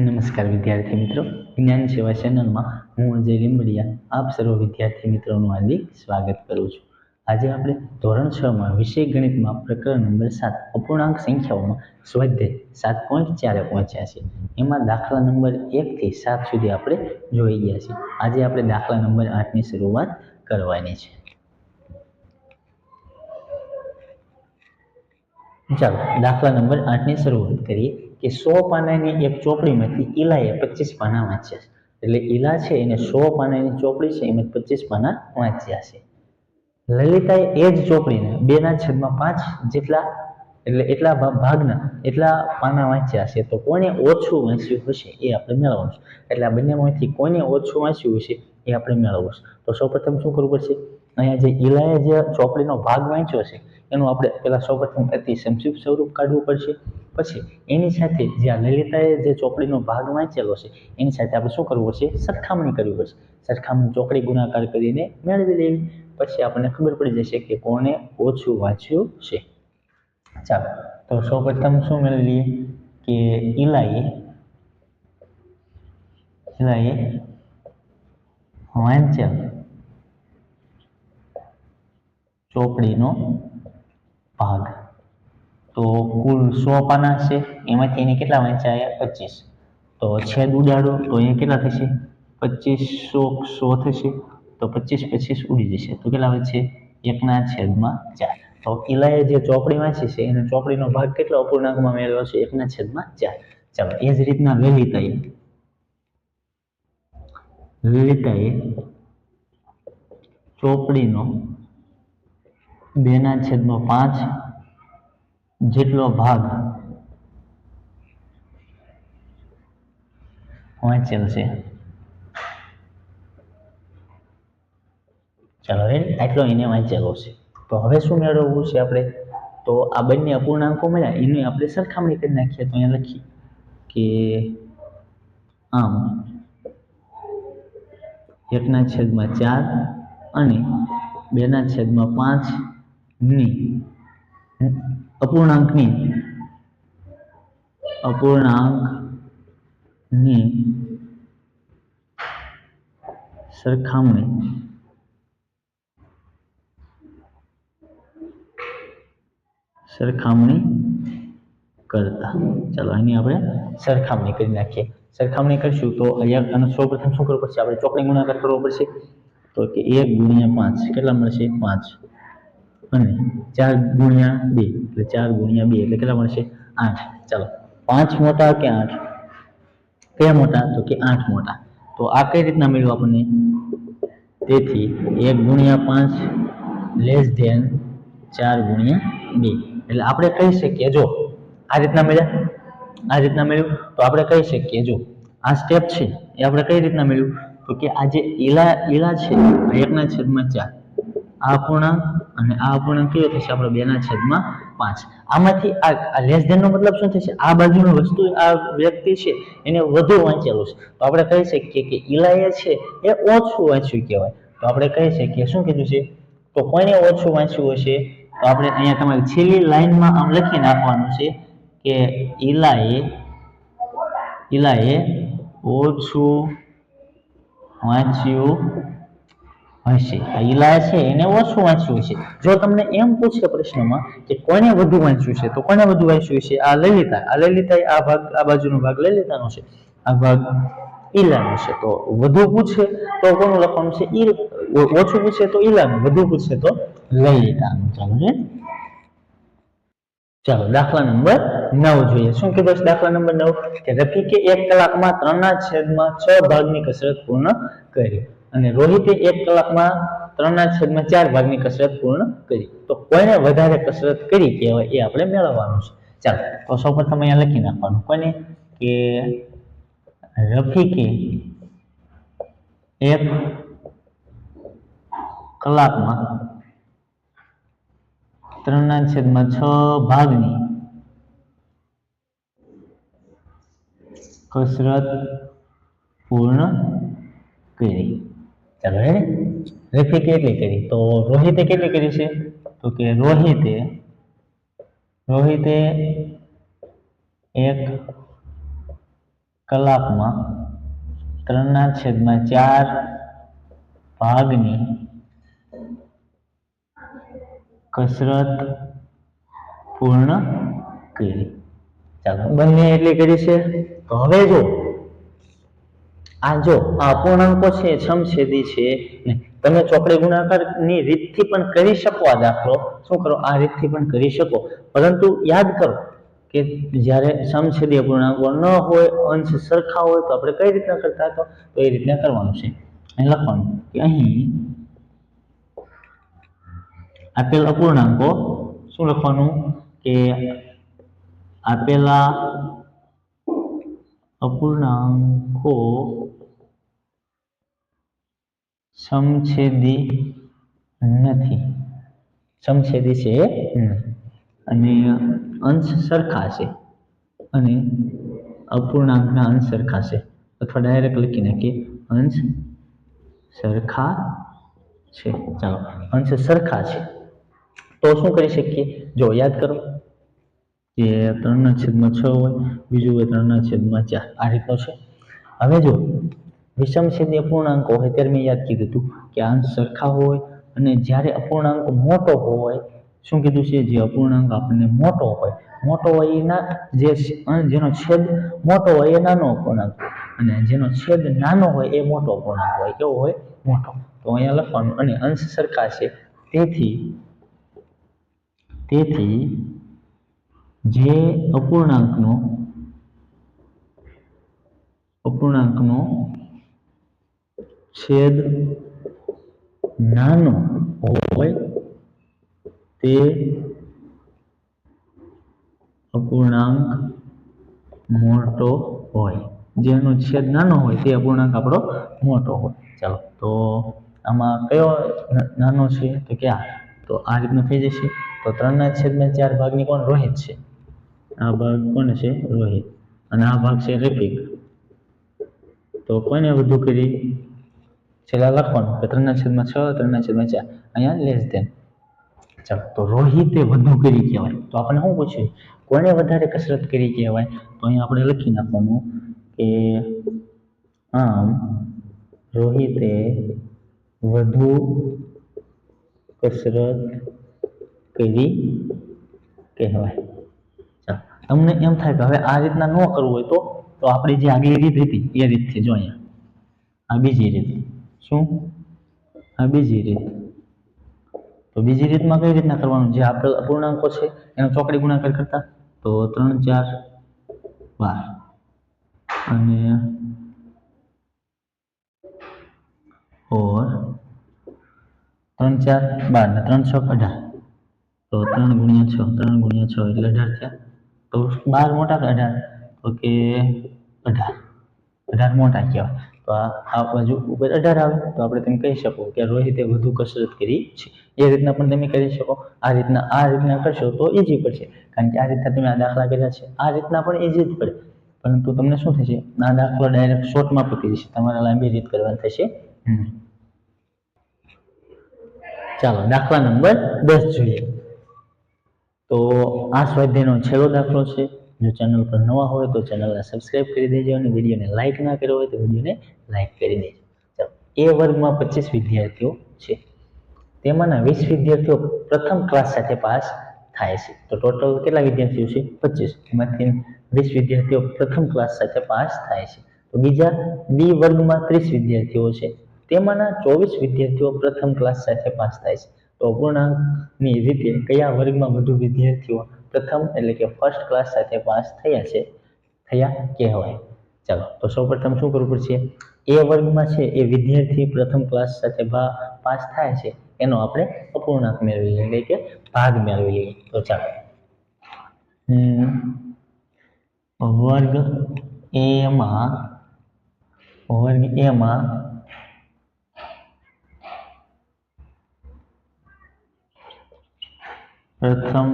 નમસ્કાર વિદ્યાર્થી મિત્રો. જ્ઞાન સેવા ચેનલમાં હું અજય લીંબડિયા, આપ સર્વ વિદ્યાર્થી મિત્રોનું હાર્દિક સ્વાગત કરું છું. આજે આપણે ધોરણ છ માં વિષય ગણિતમાં પ્રકરણ નંબર સાત અપૂર્ણાંક સંખ્યાઓમાં સ્વાધ્યાય સાત પોઈન્ટ ચારે પહોંચ્યા છે. એમાં દાખલા નંબર એકથી સાત સુધી આપણે જોઈ ગયા છીએ. આજે આપણે દાખલા નંબર આઠની શરૂઆત કરવાની છે. ચાલો, દાખલા નંબર આઠની શરૂઆત કરીએ. કે સો પાનાની એક ચોપડીમાંથી ઈલાએ પચીસ પાના વાંચ્યા છે. એટલે ઈલા છે, એને સો પાનાની ચોપડી છે, એમાં પચીસ પાના વાંચ્યા છે. લલિતાએ એ જ ચોપડીને બેના છેદમાં પાંચ જેટલા, એટલે એટલા ભાગના એટલા પાના વાંચ્યા છે. તો કોને ઓછું વાંચ્યું હશે એ આપણે મેળવવાનું એટલે આ બંનેમાંથી કોને ઓછું વાંચ્યું હશે એ આપણે મેળવવું છે. તો સૌપ્રથમ શું કરવું પડશે? અહીંયા જે ઈલાએ જે ચોપડીનો ભાગ વાંચ્યો છે, એનું આપણે પહેલાં સૌપ્રથમ અતિ સંક્ષિપ્ત સ્વરૂપ કાઢવું પડશે. પછી એની સાથે જે આ લલિતાએ જે ચોપડીનો ભાગ વાંચેલો છે, એની સાથે આપણે શું કરવું પડશે? સરખામણી કરવી પડશે. સરખામણી ચોકડી ગુણાકાર કરીને મેળવી લેવી. પછી આપણને ખબર પડી જશે કે કોણે ઓછું વાંચ્યું છે. ચાલો, તો સૌપ્રથમ શું મેળવી લઈએ? કે ઈલાએ ઈલાએ વાંચેલ ચોપડીનો ભાગ. તો કુલ સો પાના છે. એમાંથી એને કેટલા વાંચ્યા? પચીસ. તો છેદ ઉડાડો, તો એ કેટલા થશે? પચીસ સો સો થશે. તો પચીસ પચીસ ઉડી જશે. તો કેટલા વધશે? એકના છેદમાં ચાર. તો ઇલાએ જે ચોપડી વાંચી છે, એને ચોપડીનો ભાગ કેટલો અપૂર્ણાંકમાં મેળવ્યો છે? એકના છેદમાં ચાર. ચાલો, એ જ રીતના લલિતાએ. લલિતાએ ચોપડીનો બેના છેદમાં પાંચ જેટલો ભાગ વાંચેલ છે. ચાલો રેડી આટલો એને વાંચેલો છે. તો હવે શું મેળવવું છે આપણે? તો આ બંને અપૂર્ણાંકો મળ્યા. એની આપણે સરખામણી કરી નાખીએ તો અહીંયા લખીએ કે આમ એકના છેદમાં ચાર અને બેના છેદમાં પાંચની અપૂર્ણાંકની. અપૂર્ણાંકની સરખામણી. સરખામણી કરતા. ચાલો એની આપણે સરખામણી કરી નાખીએ. સરખામણી કરીશું તો અહીંયા અને સૌપ્રથમ શું કરવું પડશે? આપણે ચોકડી ગુણાકાર કરવો પડશે. તો કે એક ગુણ્યા પાંચ. કેટલા મળશે? પાંચ. અને ચાર ગુણ્યા બે, એટલે ચાર ગુણ્યા બે, એટલે કેટલા મળશે? આઠ. ચાલો. પાંચ મોટા કે આઠ? કયા મોટા? તો કે આઠ મોટા. તો આ કઈ રીતના મળ્યું આપણને? તેથી એક ગુણ્યા પાંચ લેસ ધેન ચાર ગુણ્યા બે. એટલે આપણે કહી શકીએ, જો, આ રીતના મળ્યા આ રીતના મળ્યું તો આપણે કહી શકીએ, જો, આ સ્ટેપ છે, એ આપણે કઈ રીતના મળ્યું તો કે આ જે ઈલા ઈલા છે એકના છેદમાં ચાર. આ અપૂર્ણાંક અને આ અપૂર્ણાંક કયો થશે? આપણો બેના છેદમાં પાંચ. આમાંથી આ લેસ ધેન નો મતલબ શું થશે? આ બાજુનો વસ્તુ, આ વ્યક્તિ છે, એને વધુ વાંચેલું છે. તો આપણે કહી શકીએ કે ઈલાએ છે, એ ઓછું વાંચ્યું કહેવાય. તો આપણે કહી શકીએ, શું કીધું છે? તો કોઈને ઓછું વાંચ્યું હશે, તો આપણે અહીંયા તમારી છેલ્લી લાઈનમાં આમ લખી નાખવાનું છે કે ઈલાએ ઈલાએ ઓછું વાંચ્યું હશે. આ છે, એને ઓછું વાંચ્યું છે. જો તમને એમ પૂછે પ્રશ્નમાં કે કોને વધુ વાંચ્યું છે, તો કોને વધુ વાંચ્યું છે? આ લલિતા. આ લલિતા આ ભાગ, આ બાજુનો ભાગ લલિતાનો છે. આ ભાગ ઈલાનો છે. તો વધુ પૂછે તો કોનું લખવાનું છે? ઈ ઓછું પૂછે તો ઈલાનું. વધુ પૂછે તો લલિતાનું. ચાલો છે ચાલો, દાખલા નંબર નવ જોઈએ. શું કીધું છે દાખલા નંબર નવ? કે રફીકે એક કલાકમાં ત્રણના છેદમાં છ ભાગની કસરત પૂર્ણ કરી. અને રોહિતે એક કલાકમાં ત્રણના છેદમાં ચાર ભાગની કસરત પૂર્ણ કરી. તો કોઈને વધારે કસરત કરી કહેવાય એ આપણે મેળવવાનું છે. ચાલો, તો સૌપ્રથમ અહીંયા લખી નાખવાનું. કોને? કે રફીકે એક કલાકમાં ત્રણના છેદમાં છ ભાગની કસરત પૂર્ણ કરી. ચાલો, હે? રેફી કેટલી કરી? તો રોહિતે કેટલી કરી છે? તો કે રોહિતે રોહિતે એક કલાકમાં ત્રણના છેદમાં ચાર ભાગની કસરત પૂર્ણ કરી. ચાલો, બંને એટલી કરી છે? તો હવે જો આ જો આ અપૂર્ણાંકો છે સમછેદી છે તમે ચોકડી ગુણાકારની રીતથી પણ કરી શકો આ દાખલો. શું કરો? આ રીતથી પણ કરી શકો. પરંતુ યાદ કરો કે જ્યારે સમછેદી અપૂર્ણાંકો ન હોય, અંશ સરખા હોય, તો આપણે કઈ રીતના કરતા હતો? તો એ રીતના કરવાનું છે. લખવાનું કે અહીં આપેલ અપૂર્ણાંકો શું લખવાનું? કે આપેલા અપૂર્ણાંકો સમછેદી નથી. સમછેદી છે અને અંશ સરખા છે. અને અપૂર્ણાંકના અંશ સરખા છે. અથવા ડાયરેક્ટ લખી નાખીએ. અંશ સરખા છે. ચાલો. અંશ સરખા છે. તો શું કરી શકીએ? જો યાદ કરો. કે ત્રણના છેદમાં છ હોય, બીજું હોય ત્રણના છેદમાં ચાર. આ રીતનો છે. હવે જો વિષમ છેદી અપૂર્ણાંકો હોય, ત્યારે મેં યાદ કીધું હતું કે અંશ સરખા હોય અને જ્યારે અપૂર્ણાંક મોટો હોય, શું કીધું છે? જે અપૂર્ણાંક આપણને મોટો હોય. મોટો હોય એના જે જેનો છેદ મોટો હોય એ નાનો અપૂર્ણાંક. અને જેનો છેદ નાનો હોય એ મોટો અપૂર્ણાંક હોય. કેવો હોય મોટો. તો અહીંયા લખવાનું. અને અંશ સરખા છે. તેથી તેથી જે અપૂર્ણાંકનો અપૂર્ણાંકનો છેદ નાનો હોય તે અપૂર્ણાંક મોટો હોય. જેનો છેદ નાનો હોય તે અપૂર્ણાંક આપણો મોટો હોય. ચાલો, તો આમાં કયો નાનો છે? તો કે આ. તો આ રીતનું થઈ જશે. તો ત્રણના છેદમાં ચાર ભાગની કોણ રોહિત છે? આ ભાગ કોણ છે? રોહિત. અને આ ભાગ છે રેફિક તો કોને વધુ કરી? છેલ્લા લખવાનું કે ત્રણના છેદમાં છ, ત્રણના છેદમાં ચાર. અહીંયા લેસ ધેન ચાલો, તો રોહિતે વધુ કરી કહેવાય. તો આપણે શું પૂછ્યું? કોણે વધારે કસરત કરી કહેવાય? તો અહીંયા આપણે લખી નાખવાનું કે આમ રોહિતે વધુ કસરત કરી કહેવાય. તમને એમ થાય કે હવે આ રીતના ન કરવું હોય તો તો આપણે જે આગલી રીત હતી, એ રીતથી જો અહીંયા. આ બીજી રીત. શું? આ બીજી રીત. તો બીજી રીતમાં કઈ રીતના કરવાનું? જે આપેલ અપૂર્ણાંકો છે, એનો ચોકડી ગુણાકાર કરતા? તો ત્રણ, ચાર, બાર. અને ઓર ત્રણ, ચાર, બાર. ને ત્રણ, છ, અઢાર. તો ત્રણ ગુણ્યા છ, ત્રણ ગુણ્યા છ એટલે અઢાર થયા. તો બાર મોટા કે અઢાર. તો કે અઢાર. અઢાર મોટા કહેવાય. તો આ બાજુ ઉપર અઢાર આવે. તો આપણે તમે કહી શકો કે રોહિતે વધુ કસરત કરી છે. એ રીતના પણ તમે કરી શકો. આ રીતના આ રીતના કરશો તો ઇઝી પડશે. કારણ કે આ રીતના તમે આ દાખલા કર્યા છે. આ રીતના પણ ઇઝી જ પડે. પરંતુ તમને શું થશે? આ દાખલો ડાયરેક્ટ શોર્ટમાં પતી જશે. તમારે લાંબી રીત કરવાની થશે ચાલો, દાખલા નંબર દસ જોઈએ. તો આ સ્વાધ્યાયનો છેલ્લો દાખલો છે. જો ચેનલ પર નવા હોય તો ચેનલને સબસ્ક્રાઇબ કરી દેજો અને વિડીયોને લાઇક ના કર્યો હોય તો વિડીયોને લાઇક કરી દેજો. ચાલો, એ વર્ગમાં પચીસ વિદ્યાર્થીઓ છે. તેમાંના વીસ વિદ્યાર્થીઓ પ્રથમ ક્લાસ સાથે પાસ થાય છે. તો ટોટલ કેટલા વિદ્યાર્થીઓ છે? પચીસ. એમાંથી વીસ વિદ્યાર્થીઓ પ્રથમ ક્લાસ સાથે પાસ થાય છે. તો બીજા બી વર્ગમાં ત્રીસ વિદ્યાર્થીઓ છે. તેમાંના ચોવીસ વિદ્યાર્થીઓ પ્રથમ ક્લાસ સાથે પાસ થાય છે. તો અપૂર્ણાંકની રીતે કયા વર્ગમાં વધુ વિદ્યાર્થીઓ પ્રથમ એટલે કે ફર્સ્ટ ક્લાસ સાથે પાસ થયા છે, થયા કહેવાય. ચાલો, તો સૌપ્રથમ શું કરવું પડશે? એ વર્ગમાં છે, એ વિદ્યાર્થી પ્રથમ ક્લાસ સાથે પાસ થાય છે, એનો આપણે અપૂર્ણાંક મેળવી લઈએ, એટલે કે ભાગ મેળવી લઈએ. તો ચાલો. વર્ગ એમાં વર્ગ એમાં પ્રથમ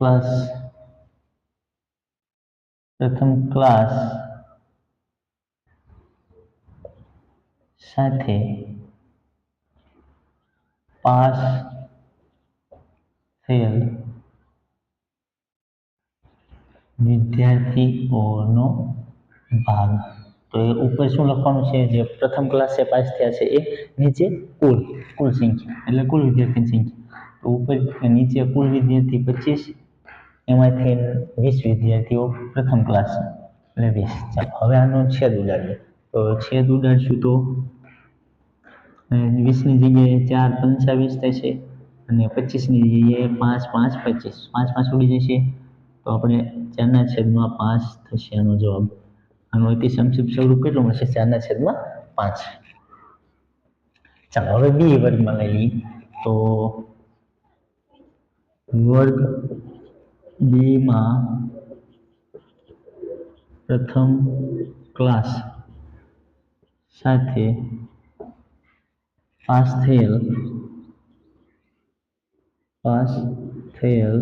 ક્લાસ પ્રથમ ક્લાસ સાથે પાસ થયેલ વિદ્યાર્થીઓનો ભાગ. તો એ ઉપર શું લખવાનું છે? જે પ્રથમ ક્લાસે પાસ થયા છે એ નીચે કુલ કુલ સંખ્યા, એટલે કુલ વિદ્યાર્થીની સંખ્યા. તો ઉપર નીચે કુલ વિદ્યાર્થી પચીસ એમાંથી વીસ વિદ્યાર્થીઓ પ્રથમ ક્લાસ એટલે વીસ. ચાલો, હવે આનો છેદ ઉડાડીએ. તો છેદ ઉડાડશું તો વીસની જગ્યાએ ચાર પંચાવીસ થશે અને પચીસની જગ્યાએ પાંચ પાંચ, પચીસ. પાંચ પાંચ ઉડી જશે. તો આપણે ચારના છેદમાં પાંચ થશે આનો જવાબ. આનું અતિ સંક્ષિપ્ત સ્વરૂપ કેટલું મળશે? ચારના છેદમાં પાંચ. ચાલો, હવે બી વર્ગમાં લઈ લઈએ. તો વર્ગ બીમાં પ્રથમ ક્લાસ સાથે પાસ થયેલ પાસ થયેલ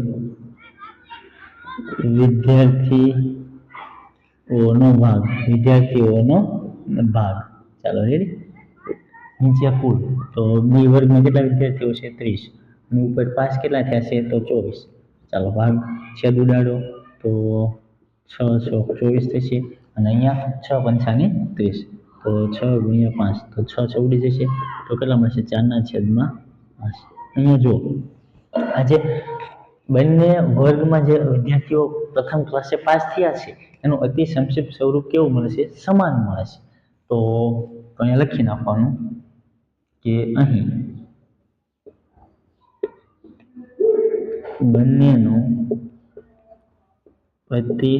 વિદ્યાર્થીઓનો ભાગ વિદ્યાર્થીઓનો ભાગ. ચાલો રેડી નીચે કુલ તો બી વર્ગમાં કેટલા વિદ્યાર્થીઓ છે? ત્રીસ. અને ઉપર પાસ કેટલા થયા છે તો ચોવીસ. ચાલો ભાગ છેદ ઉડાડો. તો છ છ, ચોવીસ થશે અને અહીંયા છ પંચાની ત્રીસ. તો છ ગુણ્યા પાંચ, તો છ છ ઉડી જશે. તો કેટલા મળશે? ચારના છેદમાં પાંચ. અહીંયા જુઓ. આજે બંને વર્ગમાં જે વિદ્યાર્થીઓ પ્રથમ ક્લાસે પાસ થયા છે, એનું અતિ સંક્ષિપ્ત સ્વરૂપ કેવું મળશે? સમાન મળે છે તો અહીંયા લખી નાખવાનું કે અહીં બંનેનું અતિ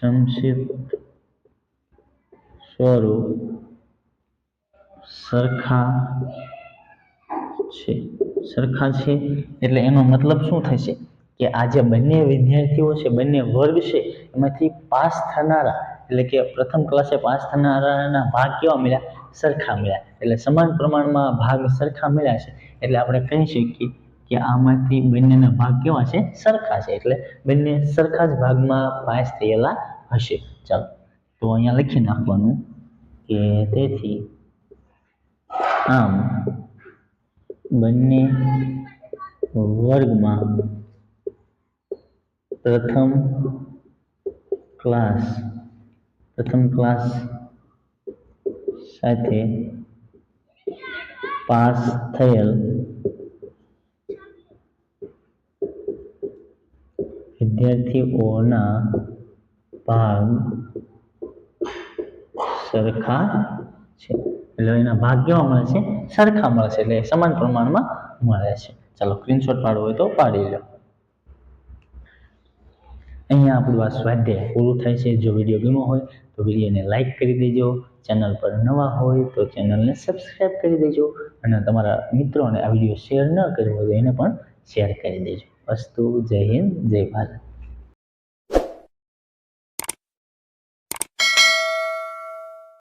સંક્ષિપ્ત સ્વરૂપ સરખા છે. સરખા છે એટલે એનો મતલબ શું થશે કે આ જે બંને વિદ્યાર્થીઓ છે, બંને વર્ગ છે, એમાંથી પાસ થનારા એટલે કે પ્રથમ ક્લાસે પાસ થનારાના ભાગ કેવા મળ્યા? સરખા મળ્યા. એટલે સમાન પ્રમાણમાં ભાગ સરખા મળ્યા છે. એટલે આપણે કહી શકીએ કે આમાંથી બંનેના ભાગ કેવા છે? સરખા છે. એટલે બંને સરખા જ ભાગમાં પાસ થયેલા હશે. ચાલો. તો અહીંયા લખી નાખવાનું કે તેથી આમ બંને વર્ગમાં પ્રથમ ક્લાસ પ્રથમ ક્લાસ સાથે પાસ થયેલ વિદ્યાર્થીઓના ભાગ સરખા છે. એટલે એના ભાગ કેવા મળે છે? સરખા મળે છે, એટલે સમાન પ્રમાણમાં મળે છે. ચાલો સ્ક્રીનશોટ પાડવો હોય તો પાડી લો. અહીંયા આપણું આ સ્વાધ્યાય પૂરું થાય છે. જો વીડિયો ગમ્યો હોય તો વિડીયોને લાઇક કરી દેજો. ચેનલ પર નવા હોય તો ચેનલને સબસ્ક્રાઈબ કરી દેજો. અને તમારા મિત્રોને આ વીડિયો શેર ન કર્યો હોય તો એને પણ શેર કરી દેજો. અસ્તુ જય હિન્દ, જય ભારત.